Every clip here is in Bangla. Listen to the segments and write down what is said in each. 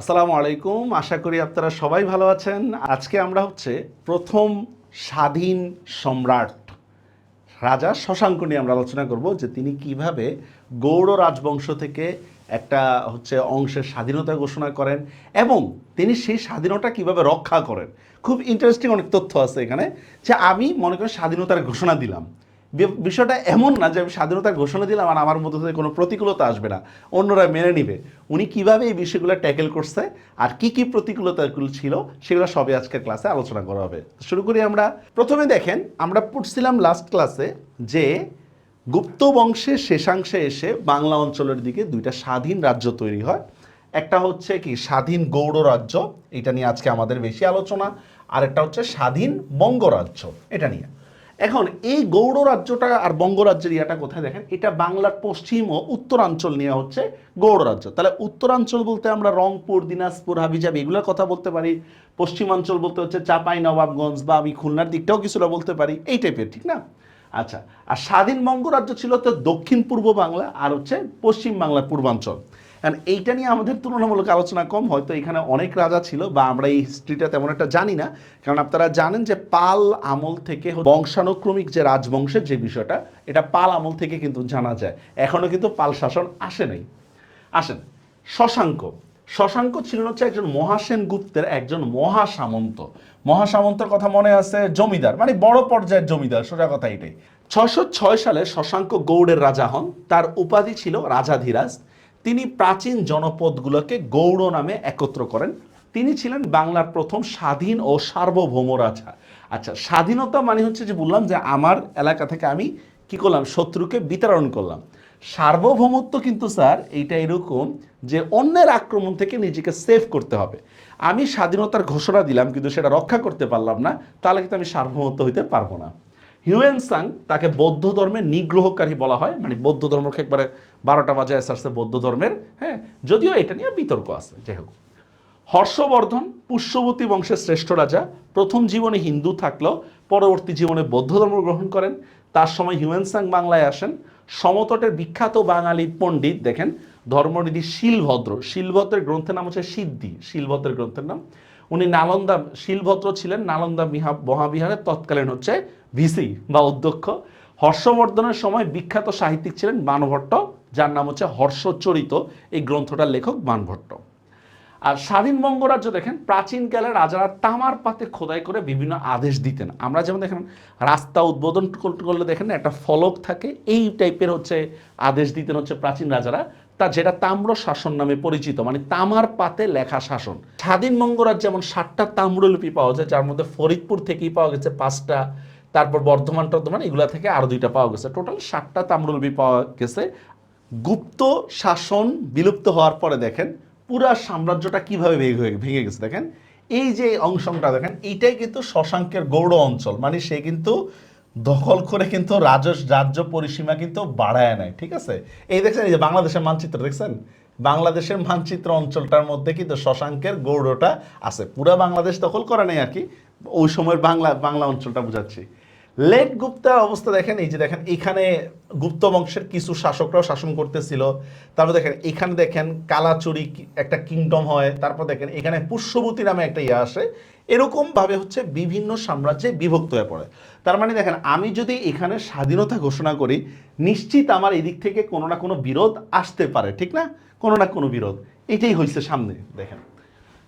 আসসালামু আলাইকুম। আশা করি আপনারা সবাই ভালো আছেন। আজকে আমরা হচ্ছে প্রথম স্বাধীন সম্রাট রাজা শশাঙ্ক নিয়ে আমরা আলোচনা করব যে তিনি কীভাবে গৌড় রাজবংশ থেকে একটা হচ্ছে অংশের স্বাধীনতা ঘোষণা করেন এবং তিনি সেই স্বাধীনতা কীভাবে রক্ষা করেন। খুব ইন্টারেস্টিং অনেক তথ্য আছে এখানে যে আমি মনে করি স্বাধীনতার ঘোষণা দিলাম। বিষয়টা এমন না যে আমি স্বাধীনতার ঘোষণা দিলাম আর আমার মধ্যে থেকে কোনো প্রতিকূলতা আসবে না। অন্যরা মেনে নিবে। উনি কীভাবে এই বিষয়গুলো ট্যাকেল করছে আর কি কি প্রতিকূলতাগুলো ছিল সেগুলো সবই আজকের ক্লাসে আলোচনা করা হবে। শুরু করি আমরা। প্রথমে দেখেন, আমরা পড়ছিলাম লাস্ট ক্লাসে যে গুপ্ত বংশের শেষাংশে এসে বাংলা অঞ্চলের দিকে দুইটা স্বাধীন রাজ্য তৈরি হয়। একটা হচ্ছে কি স্বাধীন গৌড় রাজ্য, এটা নিয়ে আজকে আমাদের বেশি আলোচনা। আর একটা হচ্ছে স্বাধীন বঙ্গরাজ্য এটা নিয়ে। এখন এই গৌড় রাজ্যটা আর বঙ্গরাজ্যের ইয়াটা কোথায় দেখেন? এটা বাংলার পশ্চিম ও উত্তরাঞ্চল নিয়ে হচ্ছে গৌড় রাজ্য। তাহলে উত্তরাঞ্চল বলতে আমরা রংপুর, দিনাজপুর, হাবিজাবি এগুলোর কথা বলতে পারি। পশ্চিমাঞ্চল বলতে হচ্ছে চাপাই, নবাবগঞ্জ বা আমি খুলনার দিকটাও কিছুটা বলতে পারি। এই টাইপের ঠিক না? আচ্ছা আর স্বাধীন বঙ্গরাজ্য ছিল তো দক্ষিণ পূর্ব বাংলা আর হচ্ছে পশ্চিম বাংলার পূর্বাঞ্চল। কারণ এইটা নিয়ে আমাদের তুলনামূলক আলোচনা কম, হয়তো এখানে অনেক রাজা ছিল বা আমরা এই হিস্ট্রিটা তেমন একটা জানি না। কারণ আপনারা জানেন যে পাল আমল থেকে বংশানুক্রমিক যে রাজবংশের যে বিষয়টা, এটা পাল আমল থেকে কিন্তু জানা যায়। এখনও কিন্তু পাল শাসন আসে নাই। আসেন, শশাঙ্ক। শশাঙ্ক ছিলেন হচ্ছে একজন মহাসেন গুপ্তের একজন মহাসামন্ত। মহাসামন্তের কথা মনে আছে জমিদার মানে বড় পর্যায়ের জমিদার, সোজা কথা এটাই। ছয়শো ছয় সালে শশাঙ্ক গৌড়ের রাজা হন। তার উপাধি ছিল রাজাধিরাজ। তিনি প্রাচীন জনপদগুলোকে গৌড় নামে একত্র করেন। তিনি ছিলেন বাংলার প্রথম স্বাধীন ও সার্বভৌম রাজা। আচ্ছা স্বাধীনতা মানে হচ্ছে যে বললাম যে আমার এলাকা থেকে আমি কি করলাম? শত্রুকে বিতরণ করলাম। সার্বভৌমত্ব কিন্তু স্যার এইটা এরকম যে অন্যের আক্রমণ থেকে নিজেকে সেভ করতে হবে। আমি স্বাধীনতার ঘোষণা দিলাম কিন্তু সেটা রক্ষা করতে পারলাম না, তাহলে কিন্তু আমি সার্বভৌমত্ব হইতে পারব না। হিউয়েন সাং তাকে বৌদ্ধ ধর্মের নিগ্রহকারী বলা হয় মানে বৌদ্ধ ধর্মকে একবারে বারোটা বাজায় আসছে বৌদ্ধ ধর্মের হ্যাঁ যদিও এটা নিয়ে বিতর্ক আছে, যাই হোক। হর্ষবর্ধন, পুষ্যবতী বংশের শ্রেষ্ঠ রাজা, প্রথম জীবনে হিন্দু থাকলেও পরবর্তী জীবনে বৌদ্ধ ধর্ম গ্রহণ করেন। তার সময় হিউয়েন সাং বাংলায় আসেন। সমতটের বিখ্যাত বাঙালি পণ্ডিত, দেখেন, ধর্মনিধি শিলভদ্র। শিলভদ্রের গ্রন্থের নাম হচ্ছে সিদ্ধি, শিলভদ্রের গ্রন্থের নাম। উনি নালন্দা শিলভদ্র ছিলেন, নালন্দা মিহা মহাবিহারের তৎকালীন হচ্ছে ভিসি বা অধ্যক্ষ। হর্ষবর্ধনের সময় বিখ্যাত সাহিত্যিক ছিলেন মানভট্ট, যার নাম হচ্ছে হর্ষচরিত, এই গ্রন্থটার লেখক বানভট্ট আর স্বাধীন বঙ্গরাজ্য দেখেন প্রাচীনকালে রাজারা তামার পাতে খোদাই করে বিভিন্ন আদেশ দিতেন। আমরা যেমন দেখেন, রাস্তা উদ্বোধন কর- করলে দেখেন একটা ফলক থাকে, এই টাইপের হচ্ছে আদেশ দিতেন হচ্ছে প্রাচীন রাজারা। তা যেটা তাম্র শাসন নামে পরিচিত মানে তামার পাতে লেখা শাসন। স্বাধীন বঙ্গরাজ্য যেমন ষাটটা তাম্রলিপি পাওয়া যায়, যার মধ্যে ফরিদপুর থেকেই পাওয়া গেছে পাঁচটা, তারপর বর্ধমান, টর্ধমান, এগুলা থেকে আরও দুইটা পাওয়া গেছে। টোটাল ষাটটা তাম্রলিপি পাওয়া গেছে। গুপ্ত শাসন বিলুপ্ত হওয়ার পরে দেখেন পুরা সাম্রাজ্যটা কীভাবে ভেঙে গেছে দেখেন? এই যে অংশটা দেখেন এইটাই কিন্তু শশাঙ্কের গৌড় অঞ্চল। মানে সে কিন্তু দখল করে কিন্তু রাজস রাজ্য পরিসীমা কিন্তু বাড়ায় নেয়, ঠিক আছে? এই দেখছেন, এই যে বাংলাদেশের মানচিত্র দেখছেন? বাংলাদেশের মানচিত্র অঞ্চলটার মধ্যে কিন্তু শশাঙ্কের গৌড়টা আছে। পুরা বাংলাদেশ দখল করা নেই আর কি। ওই সময়ের বাংলা বাংলা অঞ্চলটা বুঝাচ্ছি। লেট গুপ্তার অবস্থা দেখেন, এই যে দেখেন, এখানে গুপ্ত বংশের কিছু শাসকরাও শাসন করতেছিল। তারপর দেখেন, এখানে দেখেন কালাচুরি একটা কিংডম হয়। তারপর দেখেন, এখানে পুষ্যবতী নামে একটা ইয়ে আসে। এরকম ভাবে হচ্ছে বিভিন্ন সাম্রাজ্যে বিভক্ত হয়ে পড়ে। তার মানে দেখেন, আমি যদি এখানে স্বাধীনতা ঘোষণা করি, নিশ্চিত আমার এদিক থেকে কোনো না কোনো বিরোধ আসতে পারে, ঠিক না? কোনো না কোনো বিরোধ। এটাই হয়েছে সামনে, দেখেন।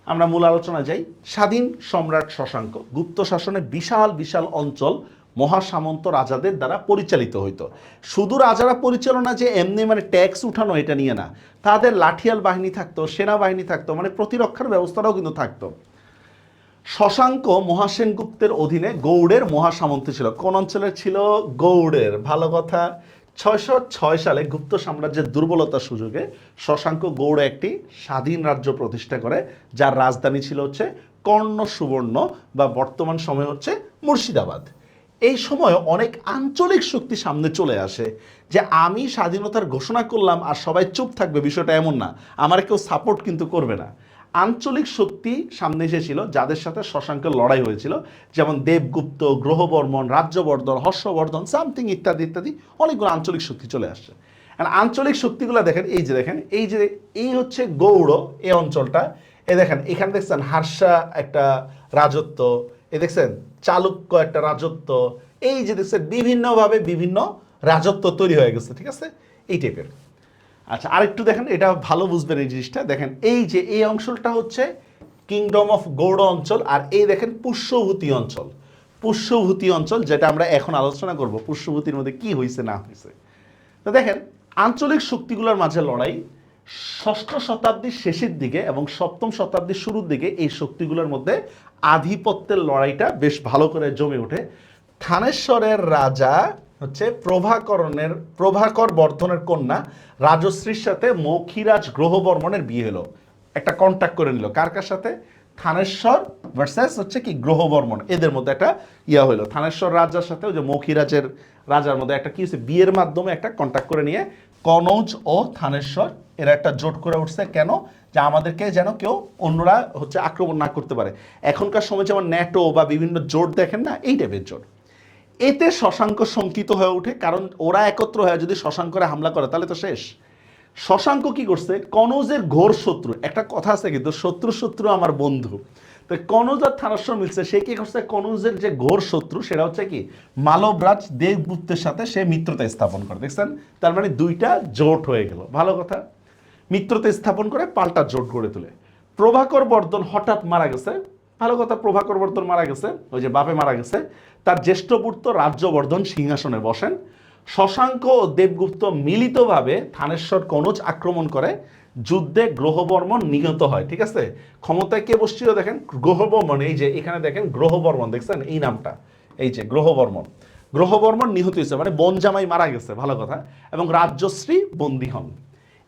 আমরা মূল আলোচনা যাই। স্বাধীন সম্রাট শশাঙ্ক, গুপ্ত শাসনে বিশাল বিশাল অঞ্চল মহাসামন্ত রাজাদের দ্বারা পরিচালিত হইতো। শুধু রাজারা পরিচালনা যে এমনি মানে ট্যাক্স উঠানো এটা নিয়ে না। তাদের লাঠিয়াল বাহিনী থাকতো, সেনাবাহিনী থাকতো মানে প্রতিরক্ষার ব্যবস্থাটাও কিন্তু থাকতো। শশাঙ্ক মহাসেন গুপ্তের অধীনে গৌড়ের মহাসামন্ত ছিল। কোন অঞ্চলের ছিল? গৌড়ের। ভালো কথা, ছয়শো ছয় সালে গুপ্ত সাম্রাজ্যের দুর্বলতার সুযোগে শশাঙ্ক গৌড়ে একটি স্বাধীন রাজ্য প্রতিষ্ঠা করে, যার রাজধানী ছিল হচ্ছে কর্ণ সুবর্ণ বা বর্তমান সময় হচ্ছে মুর্শিদাবাদ। এই সময় অনেক আঞ্চলিক শক্তি সামনে চলে আসে যে আমি স্বাধীনতার ঘোষণা করলাম আর সবাই চুপ থাকবে, বিষয়টা এমন না। আমার কেউ সাপোর্ট কিন্তু করবে না। আঞ্চলিক শক্তি সামনে এসেছিল যাদের সাথে শশাঙ্কের লড়াই হয়েছিল, যেমন দেবগুপ্ত, গ্রহবর্মন, রাজ্যবর্ধন, হর্ষবর্ধন সামথিং ইত্যাদি ইত্যাদি অনেকগুলো আঞ্চলিক শক্তি চলে আসছে। আর আঞ্চলিক শক্তিগুলো দেখেন, এই যে দেখেন, এই যে এই হচ্ছে গৌড়, এই অঞ্চলটা। এ দেখেন, এখানে দেখছেন হার্ষা একটা রাজত্ব। এ দেখছেন চালুক্য একটা রাজত্ব, এই যে দেখছেন, বিভিন্নভাবে বিভিন্ন রাজত্ব তৈরি হয়ে গেছে, ঠিক আছে? এই টাইপের। আচ্ছা আরেকটু দেখেন, এটা ভালো বুঝবেন এই জিনিসটা। দেখেন, এই যে এই অংশটা হচ্ছে কিংডম অফ গৌড় অঞ্চল, আর এই দেখেন পুষ্যভূতি অঞ্চল। পুষ্যভূতি অঞ্চল, যেটা আমরা এখন আলোচনা করব, পুষ্যভূতির মধ্যে কি হয়েছে না হয়েছে তো দেখেন, আঞ্চলিক শক্তিগুলোর মাঝে লড়াই ষষ্ঠ শতাব্দীর শেষের দিকে এবং সপ্তম শতাব্দীর শুরুর দিকে এই শক্তিগুলোর মধ্যে আধিপত্যের লড়াইটা বেশ ভালো করে জমে ওঠে। থানেশ্বরের রাজা হচ্ছে প্রভাকরণের, প্রভাকর বর্ধনের কন্যা, রাজশ্রীর সাথে মৌখিরাজ গ্রহবর্মণের বিয়ে হলো। একটা কন্ট্যাক্ট করে নিল। কার কার সাথে? থানেশ্বর ভার্সাস হচ্ছে কি গ্রহবর্মণ। এদের মধ্যে একটা ইয়া হলো। থানেশ্বর রাজার সাথে ওই যে মৌখিরাজের রাজার মধ্যে একটা কি হয়েছে? বিয়ের মাধ্যমে একটা কন্ট্যাক্ট করে নিয়ে কনৌজ ও থানেশ্বর, এরা একটা জোট করে উঠছে। কেন? যে আমাদেরকে যেন কেউ অন্যরা হচ্ছে আক্রমণ না করতে পারে। এখনকার সময় যেমন ন্যাটো বা বিভিন্ন জোট দেখেন না, এই টাইপের জোট। এতে শশাঙ্ক শঙ্কিত হয়ে ওঠে, কারণ ওরা একত্র হয়ে যদি শশাঙ্করে হামলা করে, তাহলে তো শেষ। শশাঙ্ক কি করছে? কনৌজের ঘোর শত্রু, একটা কথা আছে কিন্তু শত্রু শত্রু আমার বন্ধু। তো কনৌজ আর থানাশ্বর মিলছে, সে কি করছে? কনৌজের যে ঘোর শত্রু, সেটা হচ্ছে কি? মালবরাজ দেবগুপ্তের সাথে সে মিত্রতা স্থাপন করে। দেখছেন? তার মানে দুইটা জোট হয়ে গেল। ভালো কথা। মিত্রতা স্থাপন করে পাল্টা জোট গড়ে তোলে। প্রভাকর বর্ধন হঠাৎ মারা গেছে। ভালো কথা, প্রভাকর বর্ধন মারা গেছে। ওই যে বাপে মারা গেছে। তার জ্যেষ্ঠ পুত্র রাজ্যবর্ধন সিংহাসনে বসেন। শশাঙ্ক ও দেবগুপ্ত মিলিতভাবে থানেশ্বর কনজ আক্রমণ করে, যুদ্ধে গ্রহবর্মন নিহত হয়, ঠিক আছে? ক্ষমতায় কে বসছিল দেখেন? গ্রহবর্মন এই যে এখানে দেখেন গ্রহবর্মন দেখছেন? এই নামটা, এই যে গ্রহবর্মন গ্রহবর্মন নিহত হয়েছে মানে বনজামাই মারা গেছে, ভালো কথা, এবং রাজ্যশ্রী বন্দী হন।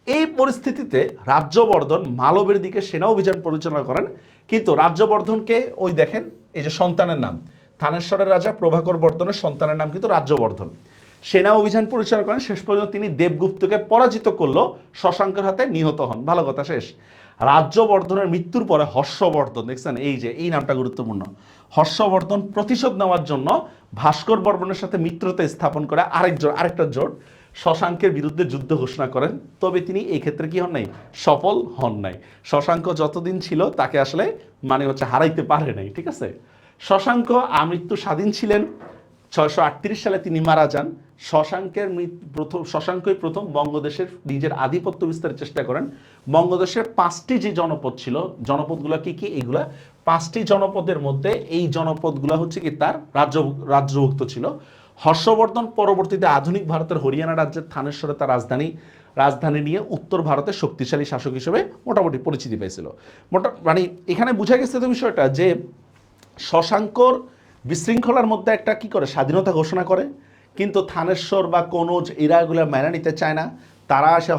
এই পরিস্থিতিতে রাজ্যবর্ধন মালবের দিকে সেনা অভিযান পরিচালনা করেন, কিন্তু রাজ্যবর্ধনকে ওই দেখেন, এই যে সন্তানের নাম, থানেশ্বরের রাজা প্রভাকর বর্ধনের সন্তানের নাম কিন্তু রাজ্যবর্ধন। সেনা অভিযান পরিচালনা করেন। শেষ পর্যন্ত তিনি দেবগুপ্তকে পরাজিত করল। শশাঙ্কের হাতে নিহত হন। ভালো কথা, শেষ। রাজ্যবর্ধনের মৃত্যুর পরে হর্ষবর্ধন, দেখছেন? এই যে, এই নামটা গুরুত্বপূর্ণ। হর্ষবর্ধন প্রতিশোধ নেওয়ার জন্য ভাস্কর বর্মনের সাথে মিত্রতা স্থাপন করে আরেকজন, আরেকটা জোট শশাঙ্কের বিরুদ্ধে যুদ্ধ ঘোষণা করেন। তবে তিনি এই ক্ষেত্রে কি হন নাই? সফল হন নাই। শশাঙ্ক যতদিন ছিল, তাকে আসলে মানে হচ্ছে হারাইতে পারে নাই, ঠিক আছে? শশাঙ্ক আমৃত্যু স্বাধীন ছিলেন। ছয়শো আটত্রিশ সালে তিনি মারা যান। শশাঙ্কের প্রথম, শশাঙ্কই প্রথম বঙ্গদেশের নিজের আধিপত্য বিস্তারের চেষ্টা করেন। বঙ্গদেশের পাঁচটি যে জনপদ ছিল, জনপদগুলো কি কি? এইগুলা। পাঁচটি জনপদের মধ্যে এই জনপদগুলো হচ্ছে কি তার রাজ্য, রাজ্যভুক্ত ছিল। হর্ষবর্ধন পরবর্তীতে আধুনিক ভারতের হরিয়ানা রাজ্যের থানেশ্বরে তার রাজধানী রাজধানী নিয়ে উত্তর ভারতের শক্তিশালী শাসক হিসেবে মোটামুটি পরিচিতি পেয়েছিল। মোটা মানে এখানে বোঝা গেছে তো বিষয়টা যে শশাঙ্কর বিশৃঙ্খলার মধ্যে একটা কি করে? স্বাধীনতা ঘোষণা করে। কিন্তু থানেশ্বর বা কনৌজ এরা এগুলো মেনে নিতে চায় না। তারা আসে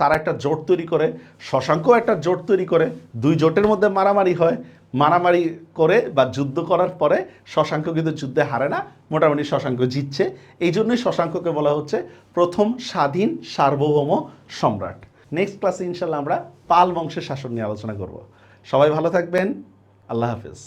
তারা একটা জোট তৈরি করে, শশাঙ্কও একটা জোট তৈরি করে, দুই জোটের মধ্যে মারামারি হয়। মারামারি করে বা যুদ্ধ করার পরে শশাঙ্ক কিন্তু যুদ্ধে হারে না, মোটামুটি শশাঙ্ক জিতছে। এই জন্যই শশাঙ্ককে বলা হচ্ছে প্রথম স্বাধীন সার্বভৌম সম্রাট। নেক্সট ক্লাসে ইনশাল্লাহ আমরা পাল বংশের শাসন নিয়ে আলোচনা করব। সবাই ভালো থাকবেন, আল্লাহ হাফেজ।